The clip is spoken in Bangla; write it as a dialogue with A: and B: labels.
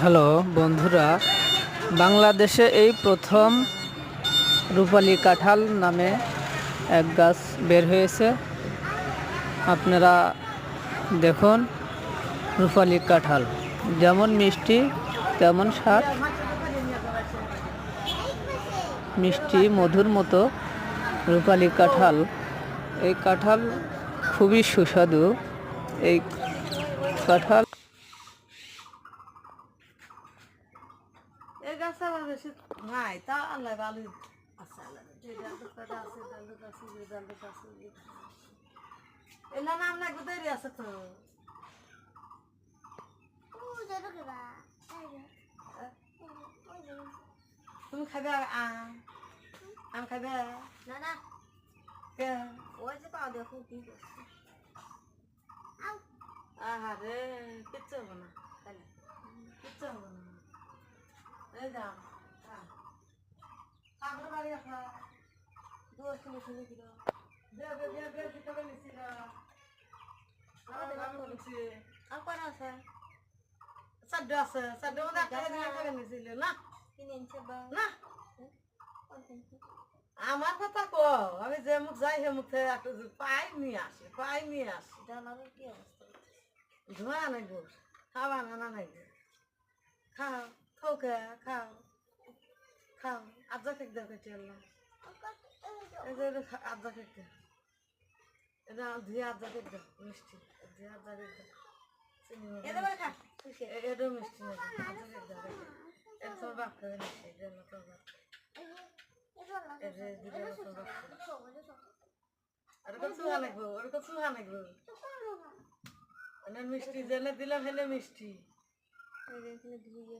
A: হ্যালো, বন্ধুরা, বাংলাদেশে এই প্রথম রূপালী কাঁঠাল নামে এক গাছ বের হয়েছে। আপনারা দেখুন রূপালী কাঁঠাল, যেমন মিষ্টি, তেমন স্বাদ। মিষ্টি, মধুর মতো রূপালী কাঁঠাল। এই কাঁঠাল খুবই সুস্বাদু। এই কাঁঠাল
B: এই গাছ আমার বেশি নাই তা আল্লাহ ভালো আছে আল্লাহ যে ডালটা আছে ডালটা আছে যে ডালটা আছে এলা নাম লাগবে দেরি আছে তো তুমি খাবে আম আম খাবে
C: না না
B: কে
C: ওই যে পা দেখো কি করছে
B: আহারে কিচ্ছু হবে না তাহলে কিচ্ছু হবে না আমার কথা কো আমি যে মুখ যাই সে মুখে একটা পাই নিয়ে আসি পাই নিয়ে আসি। ধোয়া নাই গো খাওয়া না নাই খাও। খাও আজ্জা খেক দেও কেটে এই যে আজ্জা খেক দেও এটা ধুয়ে আজ্জা খেক দেও মিষ্টি। ধুয়ে আজ্জা খেক দেও এটাও মিষ্টি না আজ্জা খেক দেও এটা বাপ মিষ্টি এটা না মানে মিষ্টি জেনে দিলাম হেলে মিষ্টি।
C: এখানে ধুয়ে